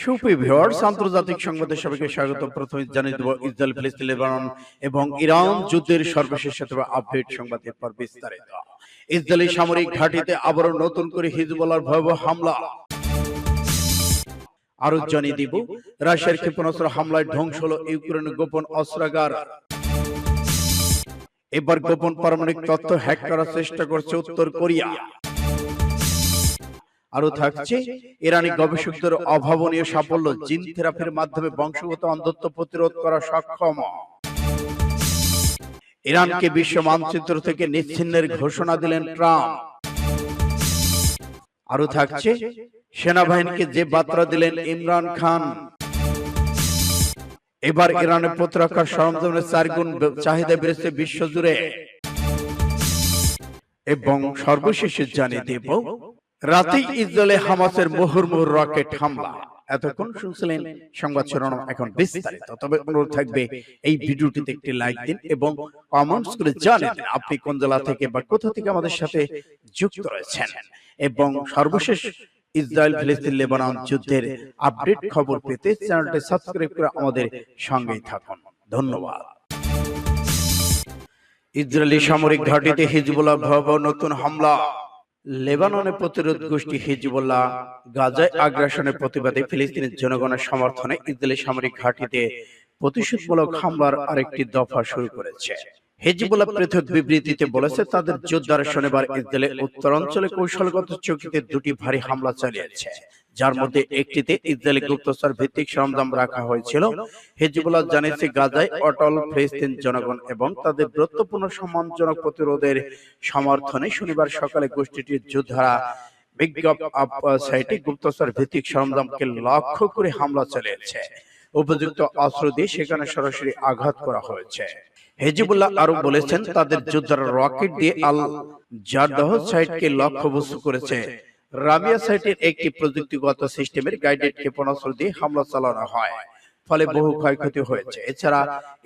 Soupy viewers আন্তর্জাতিক সংবাদের সবাইকে স্বাগত। প্রথমে জানিয়ে দেব ইসরায়েল ফিলিস্তিন লেবানন এবং ইরান যুদ্ধের সর্বশেষ আপডেট সংবাদের পর বিস্তারিত। ইসরায়েলি সামরিক ঘাঁটিতে আবারও নতুন করে হিজবুল্লাহর ভয়াবহ হামলা। আরও জানিয়ে দিব রাশিয়ার ক্ষেপণাস্ত্র হামলায় ধ্বংস হলো ইউক্রেনের গোপন অস্ত্রাগার। এবার গোপন পারমাণবিক তথ্য হ্যাক করার চেষ্টা করছে উত্তর কোরিয়া। আরও থাকছে ইরানি গবেষকদের অভাবনীয় সাফল্য জিন থেরাপির মাধ্যমে বংশগত অন্ধত্ব প্রতিরোধ করা সক্ষম। ইরানকে বিশ্ব মানচিত্র থেকে নিচ্ছিন্নের ঘোষণা দিলেন ট্রাম্প। আরও থাকছে সেনাবাহিনীকে যে বার্তা দিলেন ইমরান খান। এবার ইরানের প্রতিরক্ষা সরঞ্জামের চার গুণ চাহিদা বেড়েছে বিশ্বজুড়ে। এবং সর্বশেষে জানিয়ে দেব রাতে ইসরায়েলে হামাসের মুহুর্মুহু রকেট হামলা। এতক্ষণ শুনছিলেন সংবাদ শিরোনাম এখন বিস্তারিত। তবে অনুরোধ থাকবে এই ভিডিওটিতে একটি লাইক দিন এবং কমেন্টস করে জানিয়ে দিন আপনি কোন জেলা থেকে বা কোথা থেকে আমাদের সাথে যুক্ত রয়েছেন। এবং সর্বশেষ ইসরায়েল ফিলিস্তিন লেবানন যুদ্ধের আপডেট খবর পেতে চ্যানেলটি সাবস্ক্রাইব করে আমাদের সঙ্গেই থাকুন। ধন্যবাদ। ইসরায়েলি সামরিক ঘাঁটিতে হিজবুল্লাহ ভয়াবহ নতুন হামলা লেবাননের প্রতিরোধ গোষ্ঠী হিজবুল্লাহ গাজায় আগ্রাসনের প্রতিবাদে ফিলিস্তিনের জনগণের সমর্থনে ইসরায়েলি সামরিক ঘাঁটিতে প্রতিশোধমূলক হামলার আরেকটি দফা শুরু করেছে। হিজবুল্লাহ পৃথক বিবৃতিতে বলেছে, তাদের যোদ্ধারা শনিবার ইসরায়েলের উত্তরাঞ্চলে কৌশলগত চৌকিতে দুটি ভারী হামলা চালিয়েছে। যার মধ্যে একটিতে ইসরায়েলি গুপ্তচর ভিত্তিক সরঞ্জাম রাখা হয়েছিল। হেজিবুল্লাহ জানিয়েছে গাজায় অটল ফিলিস্তিন জনগণ এবং তাদের গুরুত্বপূর্ণ সম্মানজনক প্রতিরোধের সমর্থনে শনিবার সকালে গোষ্ঠীটির যোদ্ধারা বিজ্ঞপ সাইটে গুপ্তচর ভিত্তিক সরঞ্জামকে লক্ষ্য করে হামলা চালিয়েছে। উপযুক্ত অস্ত্র দিয়ে সেখানে সরাসরি আঘাত করা হয়েছে। হেজিবুল্লাহ আরও বলেছেন তাদের যোদ্ধারা রকেট দিয়ে আল জারদাহ সাইটকে লক্ষ্যবস্তু করেছে রামিয়া সাইটের একটি প্রযুক্তিগত সিস্টেমের গাইডেড ক্ষেপণাস্ত্র দিয়ে হামলা চালানো হয়। ফলে বহু ক্ষয়ক্ষতি হয়েছে। এছাড়া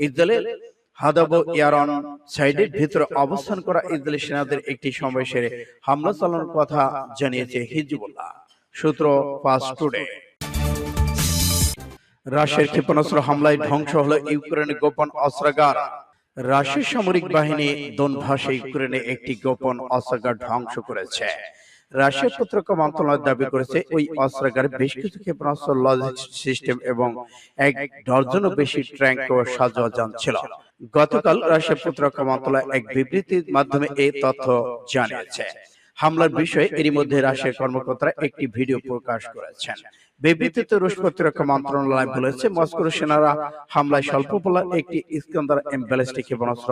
ইসরায়েলের হাদাবো ইয়ারন সাইডের ভিতরে অবস্থান করা ইসরায়েলি সেনাদের একটি সমাবেশে হামলা চালানোর কথা জানিয়েছে হিজবুল্লাহ। সূত্র ফাস্ট টুডে রাশিয়ার ক্ষেপণাস্ত্র হামলায় ধ্বংস হলো ইউক্রেনের গোপন অস্ত্রাগার রাশিয়ার সামরিক বাহিনী দোনভাসে ইউক্রেনে একটি গোপন অস্ত্রাগার ধ্বংস করেছে। রাশিয়ার প্রতিরক্ষা মন্ত্রণালয় দাবি করেছে ওই অস্ত্রাগারে বেশ কিছু ক্ষেপণাস্ত্র লজিস্টিক সিস্টেম এবং এক ডজনও বেশি ট্যাঙ্ক ও সাজোয়া যান ছিল। গতকাল রাশিয়ার প্রতিরক্ষা মন্ত্রণালয় এক বিবৃতির মাধ্যমে এই তথ্য জানিয়েছে। হামলার বিষয়ে এরই মধ্যে রাশিয়ার কর্মকর্তারা একটি ভিডিও প্রকাশ করেছেন। বিবৃতিতে রুশ প্রতিরক্ষা মন্ত্রণালয় বলেছে মস্কোর সেনারা হামলায় স্বল্প পোলার একটি ইস্কান্দার এম ব্যালিস্টিক ক্ষেপণাস্ত্র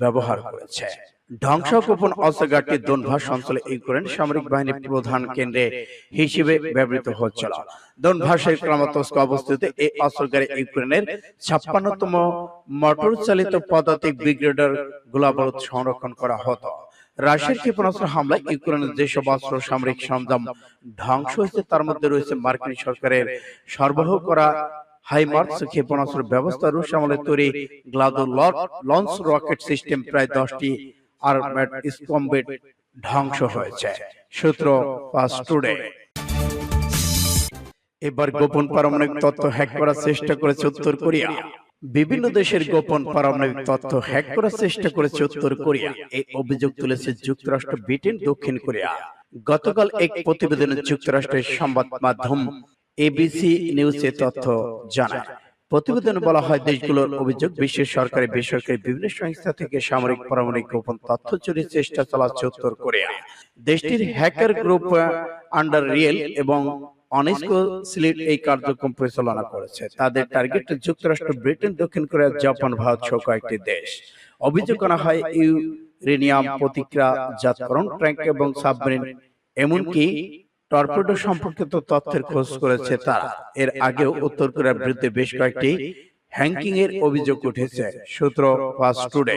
ব্যবহার করেছে। ধ্বংস গোপন অস্ত্রগারটি দোনভাস অঞ্চলে ইউক্রেন সামরিক বাহিনীর প্রধান কেন্দ্রে হিসেবে ব্যবহৃত হচ্ছিল দোনভাসের ক্রামাতস্ক অবস্থিত এই অস্ত্রগারে ইউক্রেনের ছাপ্পান্নতম মোটর চালিত পদাতিক ব্রিগেডার গোলাবারুদ সংরক্ষণ করা হতো। রাশিয়ার ক্ষেপণাস্ত্র হামলায় ইউক্রেনের যেসব অস্ত্র সামরিক সরঞ্জাম ধ্বংস হয়েছে তার মধ্যে রয়েছে মার্কিন সরকারের সরবরাহ করা হাইমার্কস ক্ষেপণাস্ত্র ব্যবস্থা রুশ আমলে তৈরি গ্লাদো লঞ্চ রকেট সিস্টেম প্রায় দশটি আর্মেড স্কম্বেট ধ্বংস হয়েছে। সূত্র টুডে এবার গোপন পারমাণবিক তথ্য হ্যাক করার চেষ্টা করেছে উত্তর কোরিয়া। বিভিন্ন দেশের গোপন পারমাণবিক তথ্য হ্যাক করার চেষ্টা করেছে উত্তর কোরিয়া। এই অভিযোগ তুলেছে যুক্তরাষ্ট্র ব্রিটেন দক্ষিণ কোরিয়া। গতকাল এক প্রতিবেদনে যুক্তরাষ্ট্রের সংবাদ মাধ্যম এবিসি নিউজে তথ্য জানায়। প্রতিবেদনে বলা হয় দেশগুলোর অভিযোগ বিশ্বের সরকারি বেসরকারি বিভিন্ন সংস্থা থেকে সামরিক পারমাণবিক গোপন তথ্য চুরির চেষ্টা চালাচ্ছে উত্তর কোরিয়া দেশটির হ্যাকার গ্রুপ আন্ডার রিয়েল এবং অনেস্কো সিলেট এই কার্যক্রম পরিচালনা করেছে। তাদের টার্গেট যুক্তরাষ্ট্র ব্রিটেন দক্ষিণ কোরিয়া জাপান ভারত সহ কয়েকটি দেশ। অভিযোগ করা হয় ইউরেনিয়াম প্রতিক্রিয়াজাতকরণ ট্যাঙ্ক এবং সাবমেরিন। এমনকি টর্পেডো সম্পর্কিত তথ্যের খোঁজ করেছে তারা। এর আগেও উত্তর কোরিয়ার বিরুদ্ধে বেশ কয়েকটি হ্যাঙ্কিং এর অভিযোগ উঠেছে। সূত্র ফাস্ট টুডে।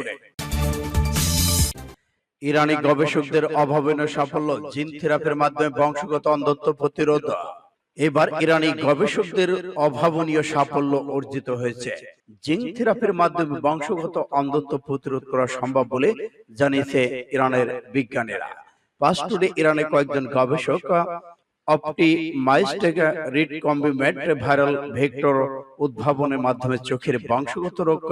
ইরানি গবেষকদের অভাবনীয় সাফল্য জিন থেরাপির মাধ্যমে বংশগত অন্ধত্ব প্রতিরোধ। এবার ইরানি গবেষকদের অভাবনীয় সাফল্য অর্জিত হয়েছে। জিন থেরাপির মাধ্যমে বংশগত অন্ধত্ব প্রতিরোধ করা সম্ভব বলে জানিয়েছে ইরানের বিজ্ঞানীরা। পাস্টুডে ইরানের কয়েকজন গবেষক optimized recombinant viral vector উদ্ভাবনের মাধ্যমে চোখের বংশগত রোগ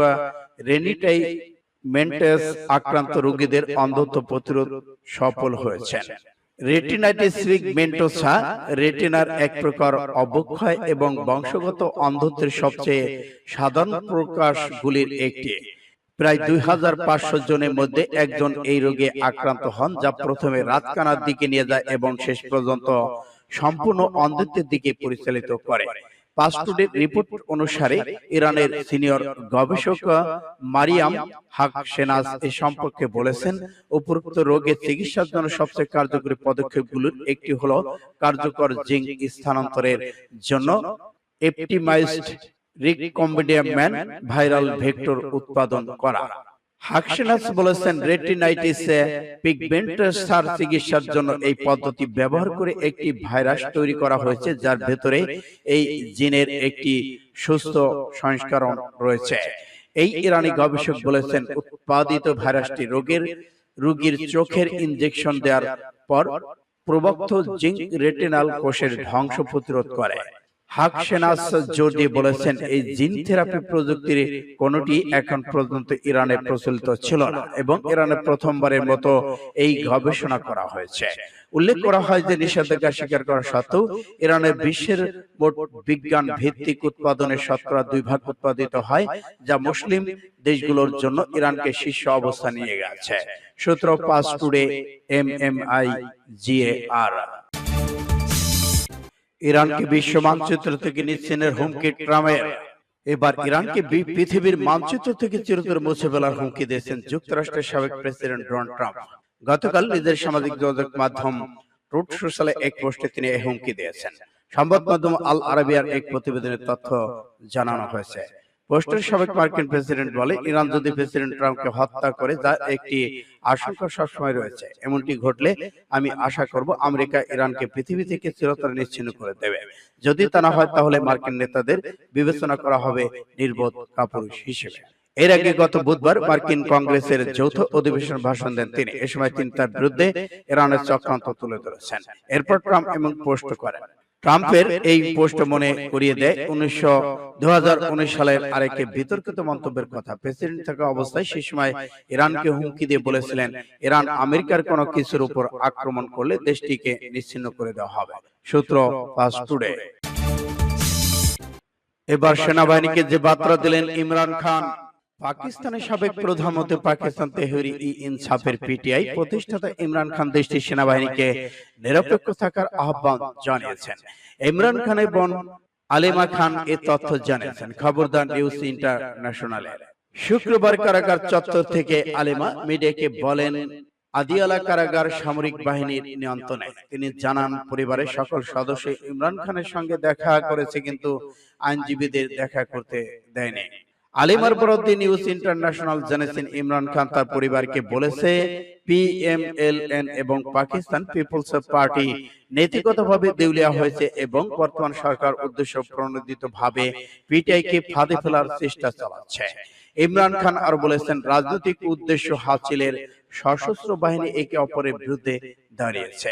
রেনিটাইমেন্টাস আক্রান্ত রোগীদের অন্ধত্ব প্রতিরোধ সফল হয়েছেন। রেটিনাইটিস পিগমেন্টোসা রেটিনার এক প্রকার অবক্ষয় এবং বংশগত অন্ধত্বের সবচেয়ে সাধারণ প্রকাশগুলির একটি। প্রায় দুই হাজার পাঁচশো জনের মধ্যে একজন এই রোগে আক্রান্ত হন যা প্রথমে রাতকানার দিকে নিয়ে যায় এবং শেষ পর্যন্ত সম্পূর্ণ অন্ধত্বের দিকে পরিচালিত করে। পাসটুডের রিপোর্ট অনুসারে ইরানের সিনিয়র গবেষক মারিয়াম হাক সেনাজ এ সম্পর্কে বলেছেন উপরোক্ত রোগের চিকিৎসার জন্য সবচেয়ে কার্যকরী পদক্ষেপগুলোর একটি হলো কার্যকর জিঙ্ক স্থানান্তরের জন্য এপটিমাইজড রিকম্বিডিয়াম ভাইরাল ভেক্টর উৎপাদন করা। হাকসেনাস বলেছেন রেটিনাইটিস পিগমেন্টাসার চিকিৎসার জন্য এই পদ্ধতি ব্যবহার করে একটি ভাইরাস তৈরি করা হয়েছে যার ভেতরে এই জিনের একটি সুস্থ সংস্করণ রয়েছে। এই ইরানি গবেষক বলেছেন উৎপাদিত ভাইরাসটি রোগের রোগীর চোখের ইনজেকশন দেওয়ার পর প্রবক্ত জিঙ্ক রেটিনাল কোষের ধ্বংস প্রতিরোধ করে। হাক সেনাস জোর বলেছেন এই জিন থেরাপি প্রযুক্তির কোনটি এখন পর্যন্ত ইরানে প্রচলিত ছিল না এবং ইরানে প্রথমবারের মতো এই গবেষণা করা হয়েছে। উল্লেখ করা হয় যে নিষেধাজ্ঞা স্বীকার করা সত্ত্বেও ইরানের বিশ্বের মোট বিজ্ঞান ভিত্তিক উৎপাদনের শতকরা দুই ভাগ উৎপাদিত হয় যা মুসলিম দেশগুলোর জন্য ইরানকে শীর্ষ অবস্থা নিয়ে গেছে। সূত্র Pars Today M M I G R ইরানকে বিশ্ব মানচিত্র থেকে নিচ্ছেনের হুমকি ট্রাম্পের এবার ইরানকে পৃথিবীর মানচিত্র থেকে চিরতর মুছে ফেলার হুমকি দিয়েছেন যুক্তরাষ্ট্রের সাবেক প্রেসিডেন্ট ডোনাল্ড ট্রাম্প। গতকাল নিজের সামাজিক যোগাযোগ মাধ্যম রুট সোশ্যালে এক পোস্টে তিনি এই হুমকি দিয়েছেন। সংবাদ মাধ্যম আল আরবিয়ার এক প্রতিবেদনের তথ্য জানানো হয়েছে। পোস্টের সাবেক মার্কিন প্রেসিডেন্ট বলে ইরান যদি প্রেসিডেন্ট ট্রাম্পকে হত্যা করে যা একটি আশঙ্কা সবসময় রয়েছে। এমনটি ঘটলে আমি আশা করব আমেরিকা ইরানকে পৃথিবী থেকে চিরতরে নিশ্চিন্ন করে দেবে। যদি তা না হয় তাহলে মার্কিন নেতাদের বিবেচনা করা হবে নির্বোধ কাপুরুষ হিসেবে। এর আগে গত বুধবার মার্কিন কংগ্রেসের যৌথ অধিবেশন ভাষণ দেন তিনি। এ সময় তিনি তার বিরুদ্ধে ইরানের চক্রান্ত তুলে ধরেছেন। এরপর ট্রাম্প এমন পোস্ট করেন ট্রাম্পের এই পোস্ট মনে করিয়ে দেয় উনিশশো সালের আরেকটি বিতর্কিত মন্তব্যের কথা। প্রেসিডেন্ট থাকা অবস্থায় সেই সময় ইরানকে হুমকি দিয়ে বলেছিলেন ইরান আমেরিকার কোনো কিছুর উপর আক্রমণ করলে দেশটিকে নিশ্চিন্ন করে দেওয়া হবে। সূত্র ফাস্ট টুডে এবার সেনাবাহিনীকে যে বার্তা দিলেন ইমরান খান পাকিস্তানের সাবেক প্রধানমন্ত্রী পাকিস্তান তেহরি ই ইনসাফের পিটিআই প্রতিষ্ঠাতা ইমরান খান দেশটির সেনাবাহিনীকে নিরপেক্ষ থাকার আহ্বান জানিয়েছেন। ইমরান খানের বোন আলিমা খান এ তথ্য জানিয়েছেন। খবরদার নিউজ ইন্টারন্যাশনালের শুক্রবার কারাগার চত্বর থেকে আলিমা মিডিয়াকে বলেন আদিয়ালা কারাগার সামরিক বাহিনীর নিয়ন্ত্রণে। তিনি জানান পরিবারের সকল সদস্য ইমরান খানের সঙ্গে দেখা করেছে কিন্তু আইনজীবীদের দেখা করতে দেয়নি। আলিমার বরদ্দি নিউজ ইন্টারন্যাশনাল জানিয়েছেন ইমরান খান তার পরিবারকে বলেছে পিএমএলএন এবং পাকিস্তান পিপলস পার্টি নীতিগতভাবে দেউলিয়া হয়েছে এবং বর্তমান সরকার উদ্দেশ্য প্রণোদিত ভাবে পিটিআই কে ফাঁদে ফেলার চেষ্টা চালাচ্ছে। ইমরান খান আর বলেছেন রাজনৈতিক উদ্দেশ্য হাসিলের সশস্ত্র বাহিনী একে অপরের বিরুদ্ধে দাঁড়িয়েছে।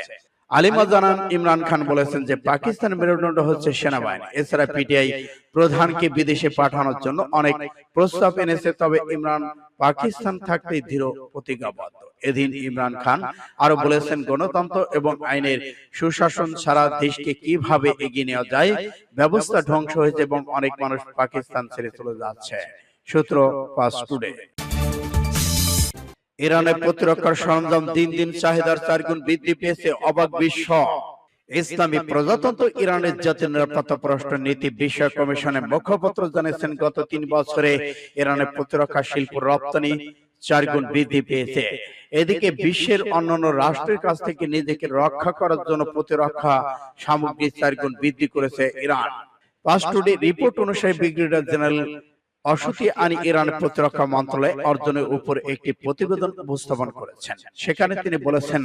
আলিমা জানান ইমরান খান বলেছেন যে পাকিস্তান মেরুদণ্ড হচ্ছে সেনাবাহিনী। এছাড়া পিটিআই প্রধানকে বিদেশে পাঠানোর জন্য অনেক প্রস্তাব এনেছে তবে ইমরান পাকিস্তান থাকতে দৃঢ় প্রতিজ্ঞাবদ্ধ। এদিন ইমরান খান আরও বলেছেন গণতন্ত্র এবং আইনের সুশাসন ছাড়া দেশকে কীভাবে এগিয়ে নেওয়া যায় ব্যবস্থা ধ্বংস হয়েছে এবং অনেক মানুষ পাকিস্তান ছেড়ে চলে যাচ্ছে। সূত্র পাস টুডে। ইরানের প্রতিরক্ষার সরঞ্জাম দিন দিন চাহিদার চার গুণ বৃদ্ধি পেয়েছে অবাক বিশ্ব ইসলামী প্রজাতন্ত্র ইরানের জাতীয় নিরাপত্তা পররাষ্ট্র নীতি বিষয়ক কমিশনের মুখপাত্র জানিয়েছেন গত তিন বছরে ইরানের প্রতিরক্ষা শিল্প রপ্তানি চারগুণ বৃদ্ধি পেয়েছে। এদিকে বিশ্বের অন্যান্য রাষ্ট্রের কাছ থেকে নিজেকে রক্ষা করার জন্য প্রতিরক্ষা সামগ্রী চারগুণ বৃদ্ধি করেছে ইরান। পাস্টুডি রিপোর্ট অনুসারে ব্রিগেডিয়ার জেনারেল অসুতি আনি ইরানের প্রতিরক্ষা মন্ত্রণালয় অর্জনের উপর একটি প্রতিবেদন উপস্থাপন করেছেন। সেখানে তিনি বলেছেন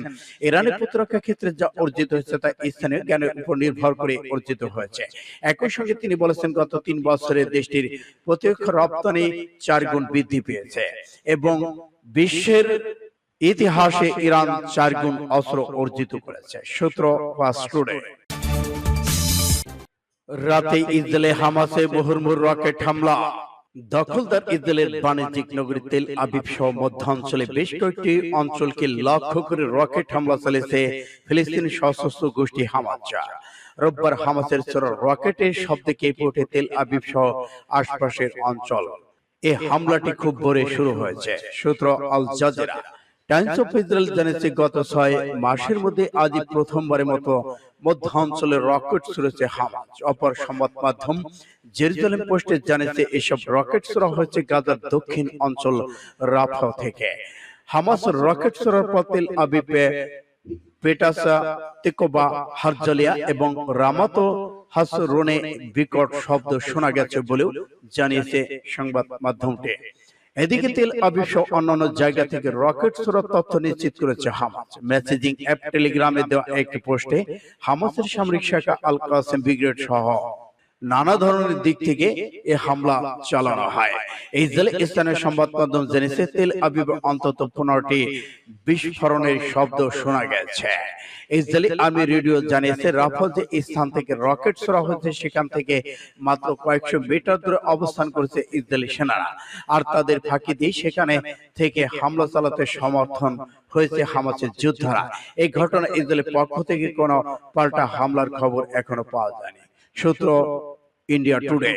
ইরানের প্রতিরক্ষা ক্ষেত্রে যা অর্জিত হয়েছে তা স্থানীয় জ্ঞানের উপর নির্ভর করে অর্জিত হয়েছে। একই সঙ্গে তিনি বলেছেন গত তিন বছরে দেশটির প্রতিরক্ষা রপ্তানি চার গুণ বৃদ্ধি পেয়েছে এবং বিশ্বের ইতিহাসে ইরান চার গুণ অস্ত্র অর্জিত করেছে। সূত্র বা স্টুডেন্ট রাতে ইসরায়েলে হামাসে মুহুর্মুর রকেট হামলা। দখলদার ইসরায়েলের বাণিজ্যিক নগরী তেল আবিব সহ মধ্য অঞ্চলে বেশ কয়েকটি অঞ্চলকে লক্ষ্য করে রকেট হামলা চালিয়েছে ফিলিস্তিনি সশস্ত্র গোষ্ঠী হামাস রোববার হামাসের ছোড়া রকেটের শব্দে কেঁপে ওঠে তেল আবিব সহ আশপাশের অঞ্চল। এই হামলাটি খুব ভোরে শুরু হয়েছে। সূত্র Al Jazeera. Times of Israel জানিয়েছে গত ছয় মাসের মধ্যে আজই প্রথমবারের মতো মধ্যাঞ্চলে রকেট ছুড়েছে হামাস অপর সংবাদ মাধ্যম জেরুজালেম পোস্টে জানিয়েছে এসব রকেট ছোড়া হয়েছে গাজার দক্ষিণ অঞ্চল রাফা থেকে। হামাস রকেট ছোড়ার পর তেল আবিবে পেটাসা তেকোবা হারজালিয়া এবং রামাতো হাসরোনে বিকট শব্দ শোনা গেছে বলেও জানিয়েছে সংবাদ মাধ্যমটি। এদিকে তেল আবিব অন্যান্য জায়গা থেকে রকেট ছোড়ার তথ্য নিশ্চিত করেছে হামাস। মেসেজিং অ্যাপ টেলিগ্রামে দেওয়া একটি পোস্টে হামাসের সামরিক শাখা আল কাসেম ব্রিগেড সহ নানা ধরনের দিক থেকে এ হামলা চালানো হয়। ইসরায়েল স্থানীয় সংবাদ মাধ্যম জেনেছে, তেল আবিব অন্তত পনেরোটি বিস্ফোরণের শব্দ শোনা গেছে। ইসরায়েলি আর্মি রেডিও জানিয়েছে যে স্থান থেকে রকেট হয়েছে, সেখান থেকে মাত্র কয়েকশো মিটার দূরে অবস্থান করেছে ইসরায়েলি সেনারা। আর তাদের ফাঁকি দিয়ে সেখানে থেকে হামলা চালাতে সমর্থন হয়েছে হামাসের যোদ্ধারা। এই ঘটনা ইসরায়েলের পক্ষ থেকে কোনো পাল্টা হামলার খবর এখনও পাওয়া যায়নি। সূত্র ইন্ডিয়া টুডে